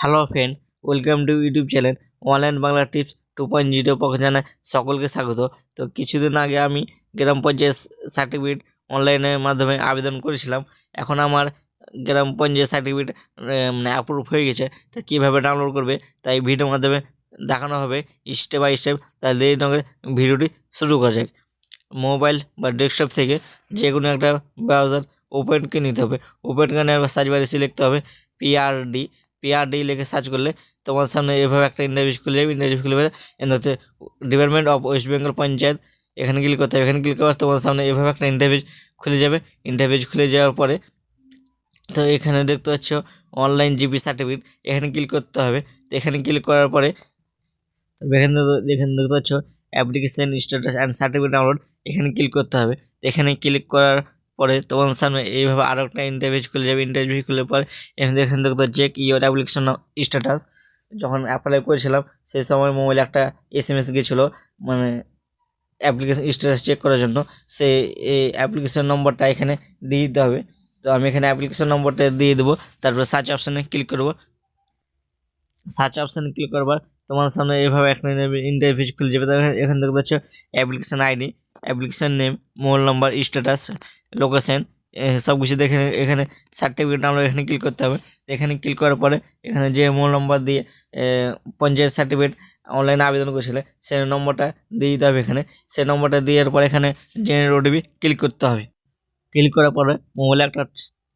Hello friend, welcome to YouTube channel online Bangla tips two point zero পক্ষ জানায় সকলকে স্বাগত। তো কিছুদিন আগে আমি গ্রাম পঞ্চায়েত সার্টিফিকেট অনলাইনের মাধ্যমে আবেদন করেছিলাম। এখন আমার গ্রাম পঞ্চায়েত সার্টিফিকেট মানে অ্যাপ্রুভ হয়ে গেছে। তো কীভাবে ডাউনলোড করবে? তাই ভিডিওর মাধ্যমে দেখানো হবে স্টেপ বাই স্টেপ তাই দেরি না করে ভিডিওটি শুরু করা যাক। মোবাইল বা ডেস্কটপ থেকে যে কোনো একটা ব্রাউজার ওপেনকে নিতে হবে। ওপেনকে নেওয়ার সার্চ বারে লিখতে হবে পিআরডি পিআরডি লিখে সার্চ করলে তোমার সামনে এভাবে একটা ইন্টারভিউ খুলে যাবে ইন্টারভিউ খুলে এখানে হচ্ছে ডিপার্টমেন্ট অফ ওয়েস্ট বেঙ্গল পঞ্চায়েত এখানে ক্লিক করতে হবে। এখানে ক্লিক করার তোমার সামনে এভাবে একটা ইন্টারভিউ খুলে যাবে। ইন্টারভিউ খুলে যাওয়ার পরে তো এখানে দেখতে পাচ্ছ অনলাইন জিপি সার্টিফিকেট এখানে ক্লিক করতে হবে। তো এখানে ক্লিক করার পরে এখানে এখানে দেখতে পাচ্ছ application status and certificate download এখানে ক্লিক করতে হবে। এখানে ক্লিক করার পরে তোমার সামনে এইভাবে আরও একটা ইন্টারভিউ খুলে যাবে ইন্টারভিউ খুলে পরে এখানে এখানে দেখতে চেক ইওর অ্যাপ্লিকেশন স্ট্যাটাস যখন অ্যাপ্লাই করেছিলাম, সেই সময় মোবাইলে একটা এস এম এস গেছিল মানে অ্যাপ্লিকেশন স্ট্যাটাস চেক করার জন্য। সে এই অ্যাপ্লিকেশন নম্বরটা এখানে দিয়ে দিতে হবে। তো আমি এখানে অ্যাপ্লিকেশন নম্বরটা দিয়ে দেবো, তারপরে সার্চ অপশানে ক্লিক করব। সার্চ অপশানে ক্লিক করবার তোমার সামনে এইভাবে একটা ইন্টারভিউ খুলে যাবে। এখানে দেখতে পাচ্ছ application ID application name, mobile number, status, location সব কিছু দেখে এখানে সার্টিফিকেট ডাউনলোড এখানে ক্লিক করতে হবে। এখানে ক্লিক করার পরে এখানে যে মোবাইল নম্বর দিয়ে পঞ্চায়েত সার্টিফিকেট অনলাইনে আবেদন করেছিলে সেই নম্বরটা দিয়ে দিতে হবে এখানে। সে নম্বরটা দেওয়ার পরে এখানে জেনারেট ওটিপি ক্লিক করতে হবে। ক্লিক করার পরে মোবাইলে একটা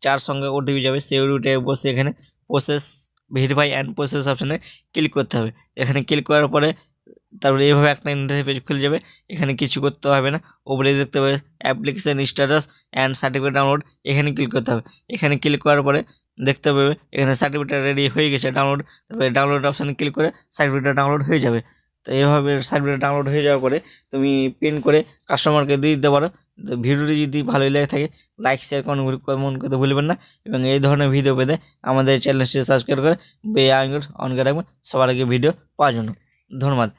চার সঙ্গে ওটিপি যাবে, সেই ওটিপিটা বসে এখানে প্রসেস ভেরিফাই অ্যান্ড প্রসেস অপশানে ক্লিক করতে হবে। এখানে ক্লিক করার পরে তারপরে এইভাবে একটা ইন্টারভিউ পেজ খুলে যাবে, এখানে কিছু করতে হবে না। ওপরে দেখতে হবে application status and certificate download এখানে ক্লিক করতে হবে। এখানে ক্লিক করার পরে দেখতে পাবে এখানে সার্টিফিকেট রেডি হয়ে গেছে ডাউনলোড তারপরে ডাউনলোড অপশানে ক্লিক করে সার্টিফিকেট ডাউনলোড হয়ে যাবে। তো এইভাবে সার্টিফিকেট ডাউনলোড হয়ে যাওয়ার পরে তুমি প্রিন্ট করে কাস্টমারকে দিয়ে দিতে পারো। তো ভিডিওটি যদি ভালোই লেগে থাকে লাইক শেয়ার কমেন্ট কমেন্ট করতে ভুলবেন না। এবং এই ধরনের ভিডিও পেতে আমাদের চ্যানেলটি সাবস্ক্রাইব করে বে আইকন অন করে রাখবেন। সবার আগে ভিডিও পাওয়ার জন্য। ধন্যবাদ।